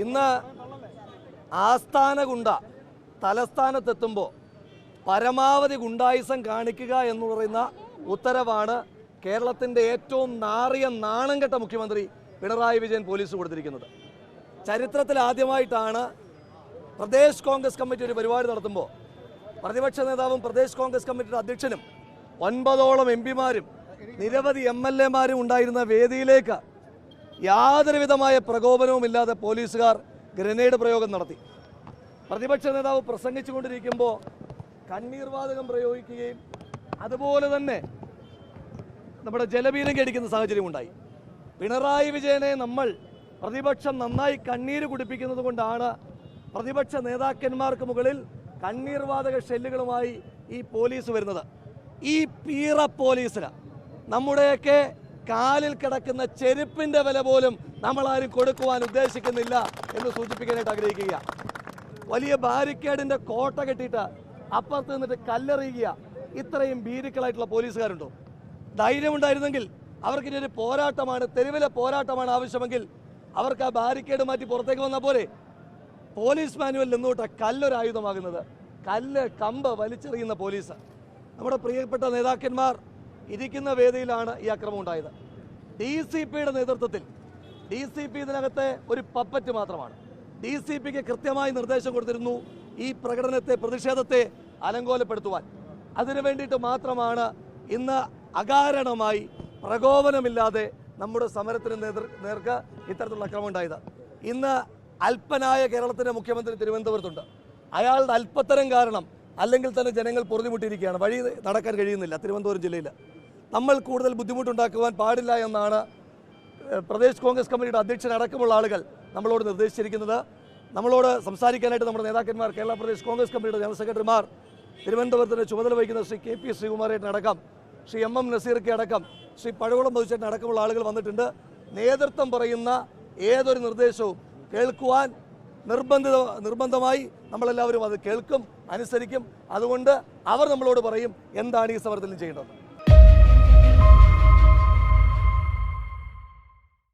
ഇന്ന് ആസ്ഥാന ഗുണ്ട തലസ്ഥാനത്തെത്തുമ്പോൾ പരമാവധി ഗുണ്ടായുസം കാണിക്കുക എന്ന് പറയുന്ന ഉത്തരവാണ് കേരളത്തിന്റെ ഏറ്റവും നാറിയ നാണം കെട്ട മുഖ്യമന്ത്രി പിണറായി വിജയൻ പോലീസ് കൊടുത്തിരിക്കുന്നത്. ചരിത്രത്തിൽ ആദ്യമായിട്ടാണ് പ്രദേശ് കോൺഗ്രസ് കമ്മിറ്റി ഒരു പരിപാടി നടത്തുമ്പോൾ പ്രതിപക്ഷ നേതാവും പ്രദേശ് കോൺഗ്രസ് കമ്മിറ്റിയുടെ അധ്യക്ഷനും ഒൻപതോളം എം പിമാരും നിരവധി എം എൽ എമാരും ഉണ്ടായിരുന്ന വേദിയിലേക്ക് യാതൊരു വിധമായ പ്രകോപനവും ഇല്ലാതെ പോലീസുകാർ ഗ്രനേഡ് പ്രയോഗം നടത്തി. പ്രതിപക്ഷ നേതാവ് പ്രസംഗിച്ചുകൊണ്ടിരിക്കുമ്പോൾ കണ്ണീർവാതകം പ്രയോഗിക്കുകയും അതുപോലെ തന്നെ നമ്മുടെ ജലപീരങ്കി അടിക്കുന്ന സാഹചര്യം ഉണ്ടായി. പിണറായി വിജയനെ നമ്മൾ പ്രതിപക്ഷം നന്നായി കണ്ണീര് കുടിപ്പിക്കുന്നത് കൊണ്ടാണ് പ്രതിപക്ഷ നേതാക്കന്മാർക്ക് മുകളിൽ കണ്ണീർവാതക ഷെല്ലുകളുമായി ഈ പോലീസ് വരുന്നത്. ഈ പീറ പോലീസിന് നമ്മുടെയൊക്കെ കാലിൽ കിടക്കുന്ന ചെരുപ്പിന്റെ വില പോലും നമ്മൾ ആരും കൊടുക്കുവാൻ ഉദ്ദേശിക്കുന്നില്ല എന്ന് സൂചിപ്പിക്കാനായിട്ട് ആഗ്രഹിക്കുക. വലിയ ബാരിക്കേഡിന്റെ കോട്ട കെട്ടിയിട്ട് അപ്പുറത്ത് നിന്നിട്ട് കല്ലെറിയുക. ഇത്രയും ഭീരുക്കളായിട്ടുള്ള പോലീസുകാരുണ്ടോ? ധൈര്യമുണ്ടായിരുന്നെങ്കിൽ അവർക്കിനി ഒരു പോരാട്ടമാണ് തെരുവിലെ പോരാട്ടമാണ് ആവശ്യമെങ്കിൽ അവർക്ക് ആ ബാരിക്കേഡ് മാറ്റി പുറത്തേക്ക് വന്നാൽ പോലെ പോലീസ് മാനുവൽ നിന്നോട്ട് കല്ലൊരു ആയുധമാകുന്നത് കല്ല് കമ്പ് വലിച്ചെറിയുന്ന പോലീസ്. നമ്മുടെ പ്രിയപ്പെട്ട നേതാക്കന്മാർ ഇരിക്കുന്ന വേദിയിലാണ് ഈ അക്രമം ഉണ്ടായത്. ഡി സി പിയുടെ നേതൃത്വത്തിൽ ഡി സി പി ഇതിനകത്തെ ഒരു പപ്പറ്റ് മാത്രമാണ്. ഡി സി പിക്ക് കൃത്യമായി നിർദ്ദേശം കൊടുത്തിരുന്നു ഈ പ്രകടനത്തെ പ്രതിഷേധത്തെ അലങ്കോലപ്പെടുത്തുവാൻ. അതിനു വേണ്ടിയിട്ട് മാത്രമാണ് ഇന്ന് അകാരണമായി പ്രകോപനമില്ലാതെ നമ്മുടെ സമരത്തിന് നേതൃ നേർക്ക് ഇത്തരത്തിലുള്ള അക്രമം ഉണ്ടായത്. ഇന്ന് അല്പനായ കേരളത്തിന്റെ മുഖ്യമന്ത്രി തിരുവനന്തപുരത്തുണ്ട്. അയാളുടെ അല്പത്തരം കാരണം അല്ലെങ്കിൽ തന്നെ ജനങ്ങൾ പൊറുതിമുട്ടിയിരിക്കുകയാണ്. വഴി നടക്കാൻ കഴിയുന്നില്ല തിരുവനന്തപുരം ജില്ലയിൽ. നമ്മൾ കൂടുതൽ ബുദ്ധിമുട്ടുണ്ടാക്കുവാൻ പാടില്ല എന്നാണ് പ്രദേശ് കോൺഗ്രസ് കമ്മിറ്റിയുടെ അധ്യക്ഷൻ അടക്കമുള്ള ആളുകൾ നമ്മളോട് നിർദ്ദേശിച്ചിരിക്കുന്നത്. നമ്മളോട് സംസാരിക്കാനായിട്ട് നമ്മുടെ നേതാക്കന്മാർ കേരള പ്രദേശ് കോൺഗ്രസ് കമ്മിറ്റിയുടെ ജനറൽ സെക്രട്ടറിമാർ തിരുവനന്തപുരത്തിന് ചുമതല വഹിക്കുന്ന ശ്രീ കെ പി ശ്രീകുമാരേട്ടനടക്കം ശ്രീ എം എം നസീർക്ക് അടക്കം ശ്രീ പഴകുളം മധുചേട്ടൻ അടക്കമുള്ള ആളുകൾ വന്നിട്ടുണ്ട്. നേതൃത്വം പറയുന്ന ഏതൊരു നിർദ്ദേശവും കേൾക്കുവാൻ നിർബന്ധിത നിർബന്ധമായി നമ്മളെല്ലാവരും അത് കേൾക്കും അനുസരിക്കും. അതുകൊണ്ട് അവർ നമ്മളോട് പറയും എന്താണ് ഈ സമരത്തിൽ ചെയ്യേണ്ടത്